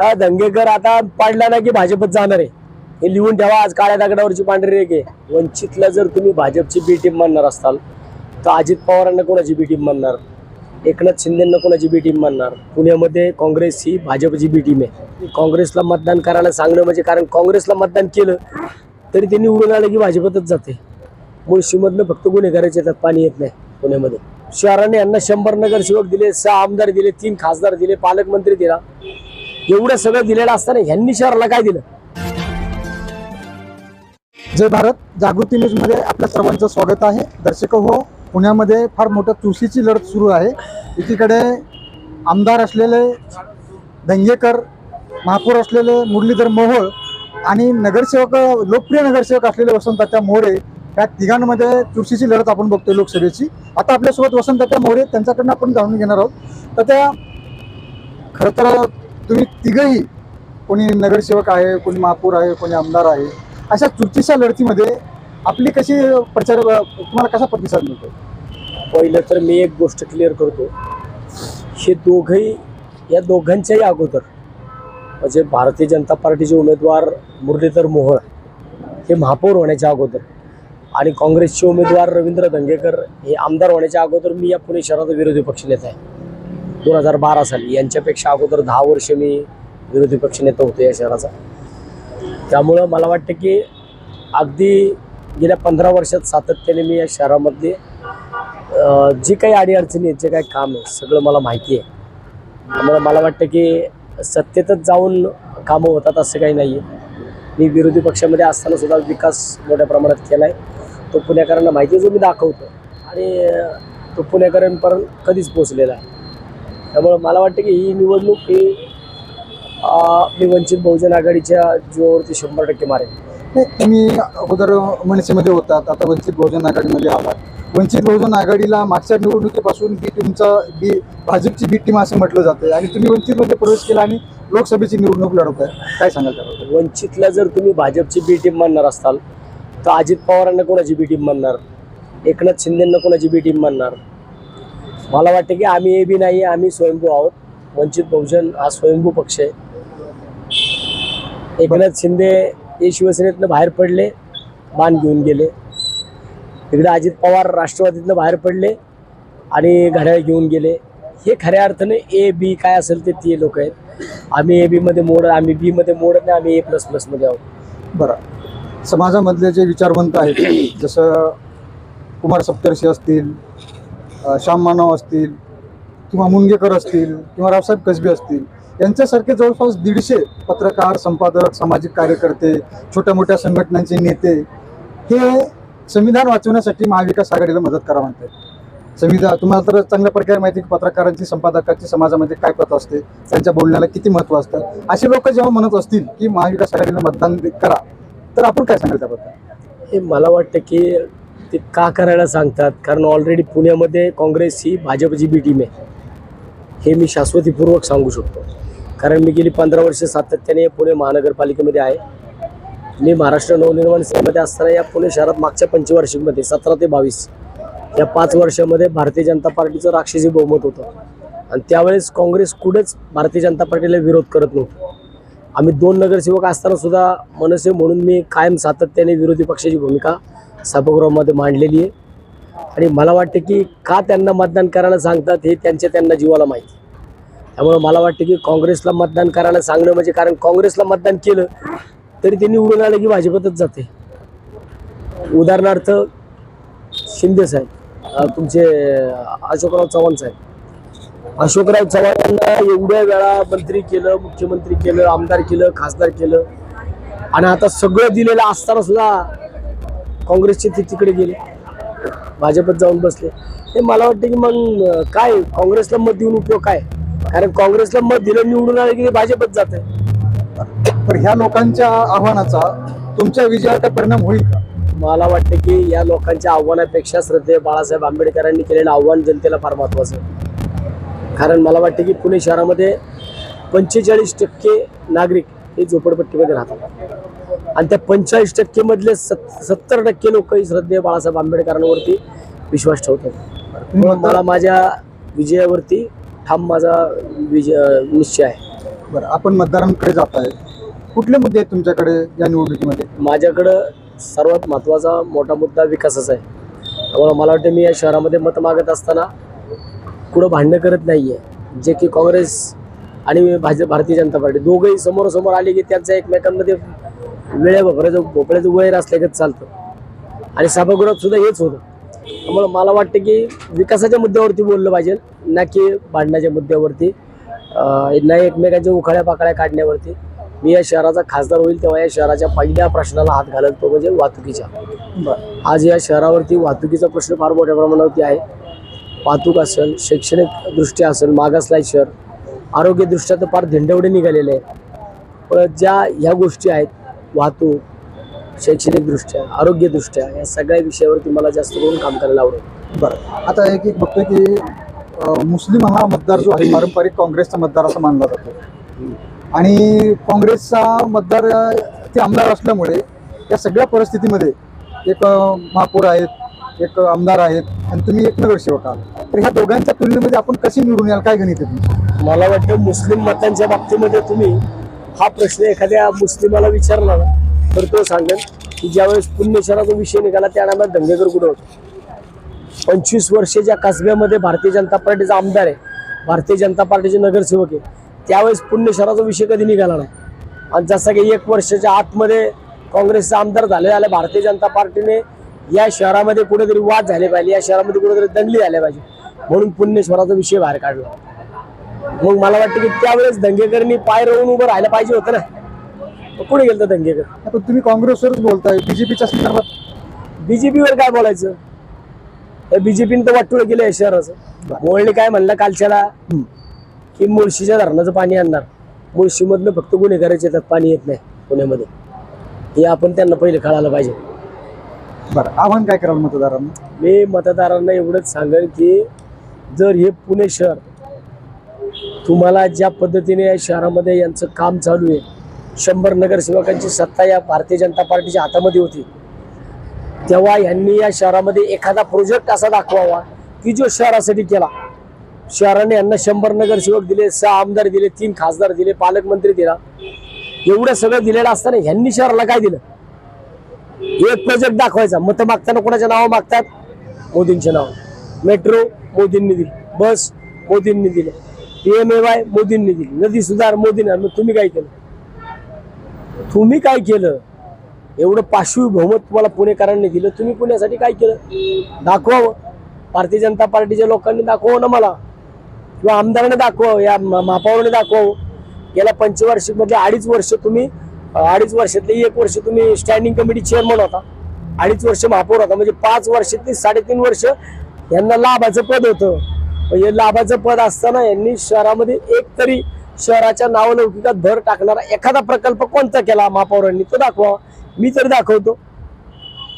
हा दंगेकर आता पाडला ना की भाजपच जाणार आहे. हे लिहून ठेवा आज काळ्या दगडावरची पांढरी रेख आहे. वंचितला जर तुम्ही भाजपची बी टीम मानणार असाल तर अजित पवारांना कोणाची बी टीम मानणार? एकनाथ शिंदेना कोणाची बी टीम मानणार? पुण्यामध्ये काँग्रेस ही भाजपची बी टीम आहे. काँग्रेसला मतदान करायला सांगणं म्हणजे कारण काँग्रेसला मतदान केलं तरी ते निवडून आलं की भाजपतच जाते. मुळशीमधनं फक्त गुन्हेगाराचे येतात पाणी येत नाही पुण्यामध्ये. शहराने यांना शंभर नगरसेवक दिले सहा आमदार दिले तीन खासदार दिले पालकमंत्री दिला. एवढं सगळं दिलेलं असताना ह्यांनी शहराला काय दिलं? जय भारत. जागृती न्यूजमध्ये आपल्या सर्वांचं स्वागत आहे. दर्शक हो पुण्यामध्ये फार मोठं चुरशीची लढत सुरू आहे. एकीकडे आमदार असलेले दंगेकर महापौर असलेले मुरलीधर मोहोळ आणि नगरसेवक लोकप्रिय नगरसेवक असलेले वसंतत्या मोरे या तिघांमध्ये चुरशीची लढत आपण बघतोय लोकसभेची. आता आपल्यासोबत वसंतत्या मोरे त्यांच्याकडनं आपण जाणून घेणार आहोत. तर त्या खरं तर तुम्ही तिघही कोणी नगरसेवक आहे कोणी महापौर आहे कोणी आमदार आहे अशा चुरशीच्या लढतीमध्ये आपली कशी प्रचार तुम्हाला कसा प्रतिसाद मिळतो पहिलं तर मी एक गोष्ट क्लिअर करतो. हे दोघंही या दोघांच्याही अगोदर म्हणजे भारतीय जनता पार्टीचे उमेदवार मुरलीधर मोहोळ हे महापौर होण्याच्या अगोदर आणि काँग्रेसचे उमेदवार रवींद्र दंगेकर हे आमदार होण्याच्या अगोदर मी या पुणे शहराचा विरोधी पक्षनेता आहे. दोन हजार बारा साली. यांच्यापेक्षा अगोदर दहा वर्ष मी विरोधी पक्षनेता होतो या शहराचा. त्यामुळं मला वाटतं की अगदी गेल्या पंधरा वर्षात सातत्याने मी या शहरामध्ये जी काही अडीअडचणी आहेत जे काही काम आहे सगळं मला माहिती आहे. त्यामुळं मला वाटतं की सत्तेतच जाऊन कामं होतात असं काही नाही आहे मी विरोधी पक्षामध्ये असताना सुद्धा विकास मोठ्या प्रमाणात केला आहे तो पुणेकरांना माहिती आहे जो मी दाखवतो. आणि तो पुणेकरांपर्यंत कधीच पोचलेला आहे त्यामुळं मला वाटतं की ही निवडणूक ही मी वंचित बहुजन आघाडीच्या जीवावरती शंभर टक्के मारेन हे तुम्ही अगोदर मनसेमध्ये होतात आता वंचित बहुजन आघाडीमध्ये आलात. वंचित बहुजन आघाडीला मागच्या निवडणुकीपासून बी टीमचा बी भाजपची बी टीम असं म्हटलं जातं आणि तुम्ही वंचितमध्ये प्रवेश केला आणि लोकसभेची निवडणूक लढवत आहे काय सांगाल त्याबद्दल? वंचितला जर तुम्ही भाजपची बी टीम मानणार असाल तर अजित पवारांना कोणाची बी टीम मानणार? एकनाथ शिंदेंना कोणाची बी टीम मानणार? मला वाटतं की आम्ही ए बी नाही आम्ही स्वयंभू आहोत. वंचित बहुजन हा स्वयंभू पक्ष आहे. एकनाथ शिंदे हे शिवसेनेतनं बाहेर पडले मान घेऊन गेले. इकडे अजित पवार राष्ट्रवादीतनं बाहेर पडले आणि घड्याळ घेऊन गेले. हे खऱ्या अर्थाने ए बी काय असेल ते ते लोक आहेत. आम्ही ए बीमध्ये मोड आम्ही बीमध्ये मोडत नाही आम्ही ए प्लस प्लसमध्ये आहोत. बरं. समाजामधले जे विचारवंत आहेत जसं कुमार सप्तर्षी असतील श्याम मानव असतील किंवा मुनगेकर असतील किंवा रावसाहेब कसबे असतील यांच्यासारखे जवळपास दीडशे पत्रकार संपादक सामाजिक कार्यकर्ते छोट्या मोठ्या संघटनांचे नेते हे संविधान वाचवण्यासाठी महाविकास आघाडीला मदत करा म्हणतात. संविधान तुम्हाला तर चांगल्या प्रकारे माहिती की पत्रकारांची संपादकाची समाजामध्ये काय पत असते त्यांच्या बोलण्याला किती महत्त्व असतं. असे लोक जेव्हा म्हणत असतील की महाविकास आघाडीला मतदान करा तर आपण काय सांगाल त्याबद्दल? हे मला वाटतं की ते का करायला सांगतात? कारण ऑलरेडी पुण्यामध्ये काँग्रेस ही भाजपची बी टीम आहे. हे मी शाश्वतीपूर्वक सांगू शकतो. कारण मी गेली पंधरा वर्ष सातत्याने पुणे महानगरपालिकेमध्ये आहे. मी महाराष्ट्र नवनिर्माण सेनेमध्ये असताना या पुणे शहरात मागच्या पंचवार्षिकमध्ये सतरा ते बावीस या पाच वर्षामध्ये भारतीय जनता पार्टीचं राक्षसी बहुमत होतं. आणि त्यावेळेस काँग्रेस कुठेच भारतीय जनता पार्टीला विरोध करत नव्हतं. आम्ही दोन नगरसेवक असताना सुद्धा मनसे म्हणून मी कायम सातत्याने विरोधी पक्षाची भूमिका सभागृहामध्ये मांडलेली आहे. आणि मला वाटतं की का त्यांना मतदान करायला सांगतात हे त्यांच्या त्यांना जीवाला माहिती. त्यामुळे मला वाटतं की काँग्रेसला मतदान करायला सांगणं म्हणजे कारण काँग्रेसला मतदान केलं तरी ते निवडून आलं की भाजपतच जाते. उदाहरणार्थ शिंदे साहेब तुमचे अशोकराव चव्हाण साहेब. अशोकराव चव्हाण यांना एवढ्या वेळा मंत्री केलं मुख्यमंत्री केलं आमदार केलं खासदार केलं. आणि आता सगळं दिलेलं असताना सुद्धा काँग्रेसचे ते तिकडे गेले. भाजपत जाऊन बसले. हे मला वाटतं की मग काय? काँग्रेसला मत देऊन उपयोग काय? कारण काँग्रेसला मत दिलं निवडून आलं की ते भाजपत जाते तर ह्या लोकांच्या आव्हानाचा तुमच्या विजयाचा परिणाम होईल का? मला वाटतं की या लोकांच्या आव्हानापेक्षा श्रद्धेय बाळासाहेब आंबेडकरांनी केलेलं आव्हान जनतेला फार महत्त्वाचं आहे. कारण मला वाटतं की पुणे शहरामध्ये पंचेचाळीस टक्के नागरिक हे झोपडपट्टीमध्ये राहतात. आणि त्या पंचेचाळीस टक्केमधले सत सत्तर टक्के लोक ही श्रद्धेय बाळासाहेब आंबेडकरांवरती विश्वास ठेवतात. मला माझ्या विजयावरती ठाम माझा विजय निश्चय आहे. बरं आपण मतदारांकडे जात आहे कुठले मुद्दे आहेत तुमच्याकडे या निवडणुकीमध्ये? माझ्याकडं सर्वात महत्त्वाचा मोठा मुद्दा विकासाचा आहे. त्यामुळे मला वाटतं मी या शहरामध्ये मत मागत असताना कुठं भांडणं करत नाही आहे जे की काँग्रेस आणि भाजप भारतीय जनता पार्टी दोघंही समोरासमोर आले की त्यांचं एकमेकांमध्ये वेळ्या भोपळ्याचं भोपळ्याचं वैर असल्यागत चालतं. आणि सभागृहात सुद्धा हेच होतं. त्यामुळं मला वाटतं की विकासाच्या मुद्द्यावरती बोललं पाहिजे ना की भांडणाच्या मुद्द्यावरती. ना एकमेकांच्या उखाळ्या पाकळ्या काढण्यावरती. मी या शहराचा खासदार होईल तेव्हा या शहराच्या पहिल्या प्रश्नाला हात घालत तो म्हणजे वाहतुकीच्या. बरं. आज या शहरावरती वाहतुकीचा प्रश्न फार मोठ्या प्रमाणावरती आहे. वाहतूक असेल शैक्षणिक दृष्ट्या असेल मागासलाय शहर. आरोग्यदृष्ट्या तर फार धिंडवडे निघालेले पण ज्या ह्या गोष्टी आहेत वाहतूक शैक्षणिकदृष्ट्या आरोग्यदृष्ट्या या सगळ्या विषयावरती मला जास्त करून काम करायला आवडेल. बरं. आता एक एक बघतोय की अं, मुस्लिम हा मतदार जो आहे पारंपरिक काँग्रेसचा मतदार असा मानला जातो. आणि काँग्रेसचा मतदार अं, ते आमदार असल्यामुळे या सगळ्या परिस्थितीमध्ये एक अं, महापौर आहेत एक आमदार आहेत आणि तुम्ही एक नगरसेवक आहात. तर ह्या दोघांच्या तुलनेमध्ये आपण कशी निवडून याल? काय गणित आहे तुमचं? मला वाटतं मुस्लिम मतांच्या बाबतीमध्ये तुम्ही हा प्रश्न एखाद्या मुस्लिमाला विचारला ना तर तो सांगेल की ज्यावेळेस पुण्यशराचा विषय निघाला त्या टायमात दंगेकर कुठं होते? पंचवीस वर्षे ज्या कसब्यामध्ये भारतीय जनता पार्टीचा आमदार आहे भारतीय जनता पार्टीचे नगरसेवक आहे त्यावेळेस पुण्यशराचा विषय कधी निघाला नाही. आणि जसा की एक वर्षाच्या आतमध्ये काँग्रेसचे आमदार झाले झाले भारतीय जनता पार्टीने या शहरामध्ये कुठेतरी वाद झाले पाहिजे या शहरामध्ये कुठेतरी दंगली झाल्या पाहिजे म्हणून पुण्यश्वराचा विषय बाहेर काढला. मग मला वाटतं की त्यावेळेस दंगेकरनी पाय रोवून उभं राहायला पाहिजे होतं ना. कुठे गेलं दंगेकर? आता तुम्ही काँग्रेसवरच बोलताय बीजेपीच्या संदर्भात. बीजेपीवर काय बोलायचं? बीजेपीने तर वाटूळ केलं या शहराचं. मोळणे काय म्हणलं कालच्याला. की मुळशीच्या धरणाचं पाणी आणणार. मुळशीमधनं फक्त गुन्हेगाराचे येतात पाणी येत नाही पुण्यामध्ये. हे आपण त्यांना पहिले कळायला पाहिजे. बरं आव्हान काय कराल मतदारांना? मी मतदारांना एवढंच सांगेन की जर हे पुणे शहर तुम्हाला ज्या पद्धतीने या शहरामध्ये यांचं काम चालू आहे शंभर नगरसेवकांची सत्ता या भारतीय जनता पार्टीच्या हातामध्ये होती तेव्हा यांनी या शहरामध्ये एखादा प्रोजेक्ट असा दाखवावा की जो शहरासाठी केला. शहराने यांना शंभर नगरसेवक दिले सहा आमदार दिले तीन खासदार दिले पालकमंत्री दिला. एवढं सगळं दिलेलं असताना ह्यांनी शहराला काय दिलं? एक प्रोजेक्ट दाखवायचा. मतं मागताना कोणाच्या नावं मागतात? मोदींचे नाव. मेट्रो मोदींनी दिली. बस मोदींनी दिले. एम ए वाय मोदींनी दिली. नदी सुधार मोदींनी मग तुम्ही काय केलं? तुम्ही काय केलं? एवढं पाशवी बहुमत तुम्हाला पुणेकरांनी दिलं. तुम्ही पुण्यासाठी काय केलं? दाखवावं. भारतीय जनता पार्टीच्या लोकांनी दाखवावं ना मला. किंवा आमदाराने दाखवावं. या म- महापौराने दाखवावं. गेल्या पंचवार्षिकमध्ये अडीच वर्ष तुम्ही अडीच वर्षातले एक वर्ष तुम्ही स्टँडिंग कमिटी चेअरमन होता. अडीच वर्ष महापौर होता. म्हणजे पाच वर्षातली साडेतीन वर्ष यांना लाभाचं पद होतं. हे लाभाचं पद असताना यांनी शहरामध्ये एक तरी शहराच्या नावलौकिकात भर टाकणारा एखादा प्रकल्प कोणता केला महापौरांनी? तो दाखवा. मी तरी दाखवतो.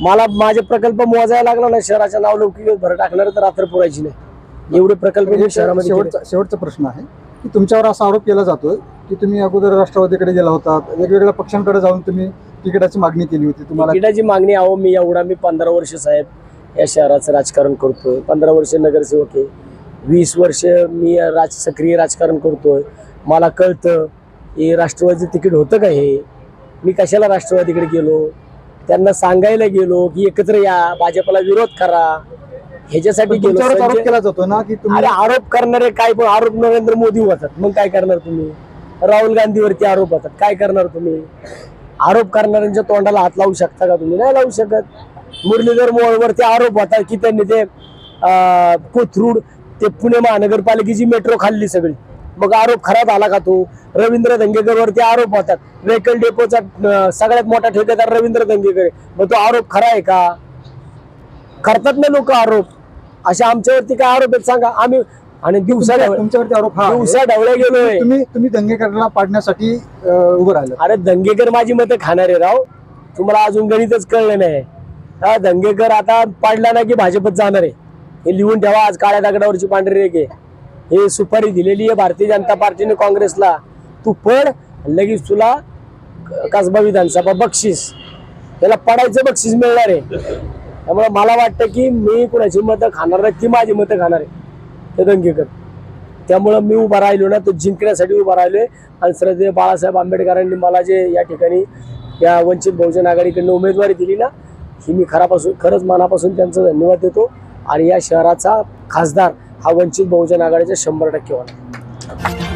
मला माझे प्रकल्प मोजायला लागला ना शहराच्या नावलौकिकात भर टाकणार तर रात्र पुरायची नाही. एवढे प्रकल्प मी एक शहरामध्ये. शेवटचा शेवटचा प्रश्न आहे की तुमच्यावर असा आरोप केला जातोय की तुम्ही अगोदर राष्ट्रवादीकडे गेला होता वेगवेगळ्या पक्षांकडे जाऊन तुम्ही तिकिटाची मागणी केली होती तुम्हाला तिकिटाची मागणी आहो मी एवढा मी पंधरा वर्ष साहेब या शहराचं राजकारण करतोय. पंधरा वर्ष नगरसेवक आहे. वीस वर्ष मी राज सक्रिय राजकारण करतोय. मला कळतं हे राष्ट्रवादीचं तिकीट होतं का हे? मी कशाला राष्ट्रवादीकडे गेलो? त्यांना सांगायला गेलो की एकत्र या भाजपला विरोध करा. ह्याच्यासाठी गेलो. आरोप केला जातो ना की अरे आरोप करणारे काय पण आरोप नरेंद्र मोदी होतात. मग काय करणार तुम्ही? राहुल गांधीवरती आरोप होतात. काय करणार तुम्ही? आरोप करणाऱ्यांच्या तोंडाला हात लावू शकता का तुम्ही? नाही लावू शकत. मुरलीधर मोहोळवरती आरोप होतात की त्यांनी ते कोथरूड ते पुणे महानगरपालिकेची मेट्रो खाल्ली सगळी. मग आरोप खरा झाला का तो? रवींद्र दंगेकर वरती आरोप होतात. वेहिकल डेपोचा सगळ्यात मोठा ठेकेदार रवींद्र दंगेकर आहे. मग तो आरोप खरा आहे का? करतात ना लोक आरोप. अशा आमच्यावरती काय आरोप आहेत सांगा. आम्ही आणि दिवसा तुमच्यावरती आरोप आहे. दिवसा ढवळ्या गेलोय. तुम्ही तुम्ही दंगेकरला पाडण्यासाठी उभं राहिलं अरे दंगेकर माझी मतं खाणारे राव. तुम्हाला अजून गणितच कळलं नाही. हा दंगेकर आता पाडला ना की भाजपत जाणार आहे. हे लिहून ठेवा आज काळ्या दगडावरची पांढरी रेखे हे सुपारी दिलेली आहे भारतीय जनता पार्टीने काँग्रेसला. तू पड लगेच तुला कसबा विधानसभा बक्षीस. त्याला पडायचं बक्षीस मिळणार आहे. त्यामुळे मला वाटतं की मी कुणाची मतं खाणार नाही ती माझी मतं खाणार आहे. ते दंगेकर त्यामुळं मी उभा राहिलो ना तो जिंकण्यासाठी उभा राहिलो आहे आणि श्रद्धे बाळासाहेब आंबेडकरांनी मला जे या ठिकाणी या वंचित बहुजन आघाडीकडनं उमेदवारी दिली ना ही मी खरापासून खरंच मनापासून त्यांचा धन्यवाद देतो. आणि या शहराचा खासदार हा वंचित बहुजन आघाडीचा शंभर टक्के होणार.